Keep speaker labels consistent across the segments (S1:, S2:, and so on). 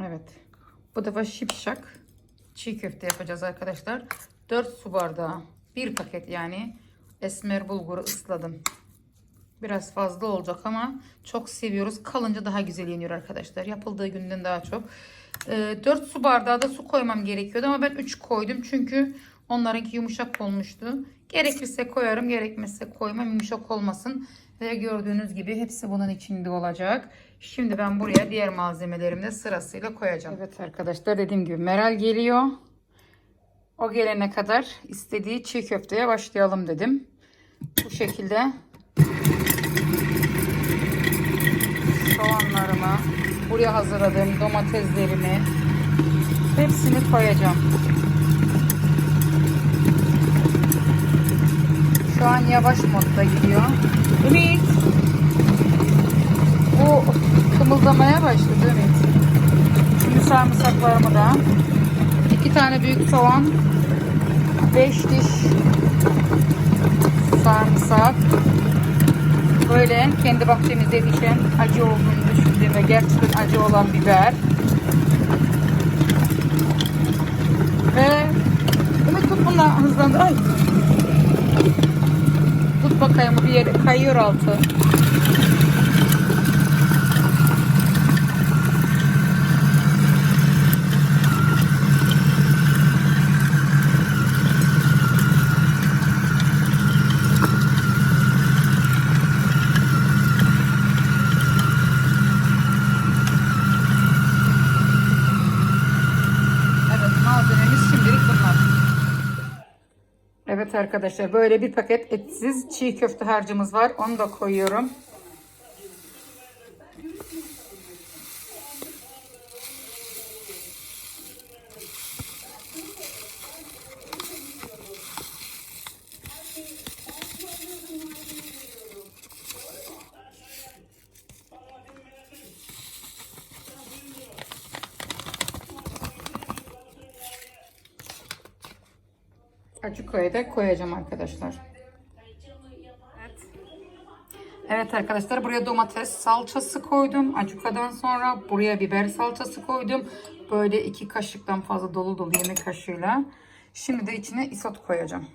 S1: Evet. Bu defa şipşak çiğ köfte yapacağız arkadaşlar. 4 su bardağı. Bir paket yani esmer bulguru ısladım. Biraz fazla olacak ama çok seviyoruz. Kalınca daha güzel yeniyor arkadaşlar. Yapıldığı günden daha çok. Ee, 4 su bardağı da su koymam gerekiyordu ama ben 3 koydum. Çünkü onlarınki yumuşak olmuştu. Gerekirse koyarım, gerekmezse koymam. Yumuşak olmasın. Ve gördüğünüz gibi hepsi bunun içinde olacak. Şimdi ben buraya diğer malzemelerimi de sırasıyla koyacağım. Evet arkadaşlar dediğim gibi Meral geliyor. O gelene kadar istediği çiğ köfteye başlayalım dedim. Bu şekilde soğanlarımı, buraya hazırladığım domateslerimi hepsini koyacağım. Şu an yavaş modda gidiyor. Ümit. Bu kımıldamaya başladı Ümit. Şimdi sarımsaklarımı da iki tane büyük soğan, beş diş sarımsak, böyle kendi bahçemizde yetişen acı olduğunu düşündüğüm gerçekten acı olan biber ve Ümit tut bunlar hızlandır. Ay. Bakayım bir yere kayıyor altı. Evet arkadaşlar böyle bir paket etsiz çiğ köfte harcımız var. Onu da koyuyorum. Acuka'ya da koyacağım arkadaşlar. Evet. Evet arkadaşlar buraya domates salçası koydum. Acuka'dan sonra buraya biber salçası koydum. Böyle iki kaşıktan fazla dolu dolu yemek kaşığıyla. Şimdi de içine isot koyacağım.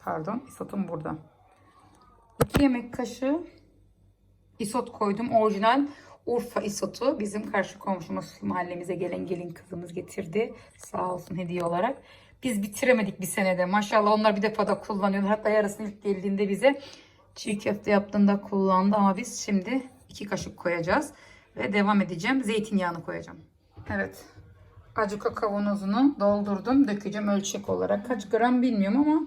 S1: Pardon isotum burada. 2 yemek kaşığı isot koydum. Orijinal Urfa isotu. Bizim karşı komşumuz mahallemize gelen gelin kızımız getirdi. Sağ olsun hediye olarak. Biz bitiremedik bir senede. Maşallah onlar bir defada kullanıyorlar. Hatta yarısını ilk geldiğinde bize çiğ köfte yaptığında kullandı. Ama biz şimdi iki kaşık koyacağız. Ve devam edeceğim. Zeytinyağını koyacağım. Evet. Acuka kavanozunu doldurdum. Dökeceğim ölçek olarak. Kaç gram bilmiyorum ama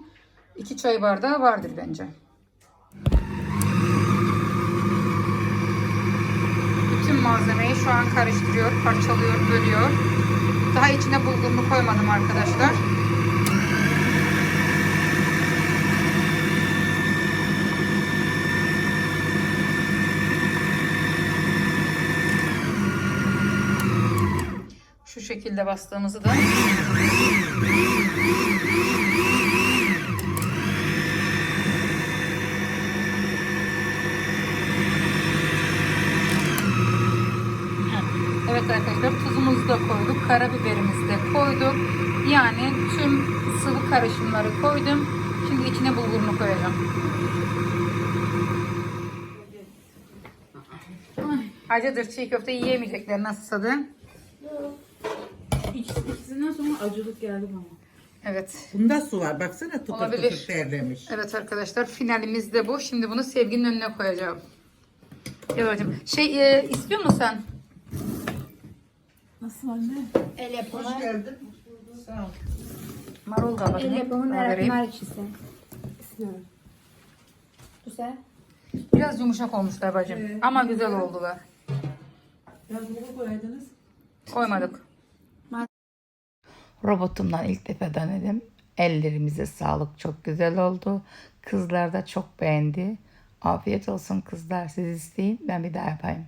S1: iki çay bardağı vardır bence. Malzemeyi şu an karıştırıyor, parçalıyor, bölüyor. Daha içine bulgurunu koymadım arkadaşlar. Şu şekilde bastığımızı da Evet arkadaşlar tuzumuzu da koyduk. Karabiberimizi de koyduk. Yani tüm sıvı karışımları koydum. Şimdi içine bulgurunu koyacağım. Ay, Acıdır çiğ köfte yiyemeyecekler nasıl tadı?
S2: İkisi, ikisinden sonra acılık geldi bana.
S1: Evet.
S3: Bunda su var. Baksana tıkır
S1: Olabilir.
S3: tıkır terlemiş.
S1: Evet arkadaşlar finalimiz de bu. Şimdi bunu sevginin önüne koyacağım. Evet. Şey e, istiyor musun sen?
S2: Nasıl anne?
S4: El
S3: Hoş
S4: yapımı.
S3: geldin. Sağ ol.
S1: Marul da
S4: El yapımı ekşisi. İstiyorum. Güzel.
S1: Biraz yumuşak olmuşlar bacım. Ama güzel oldular.
S2: Biraz baba koyaydınız.
S1: Koymadık. Robotumdan ilk defa denedim. Ellerimize sağlık çok güzel oldu. Kızlar da çok beğendi. Afiyet olsun kızlar siz isteyin ben bir daha yapayım.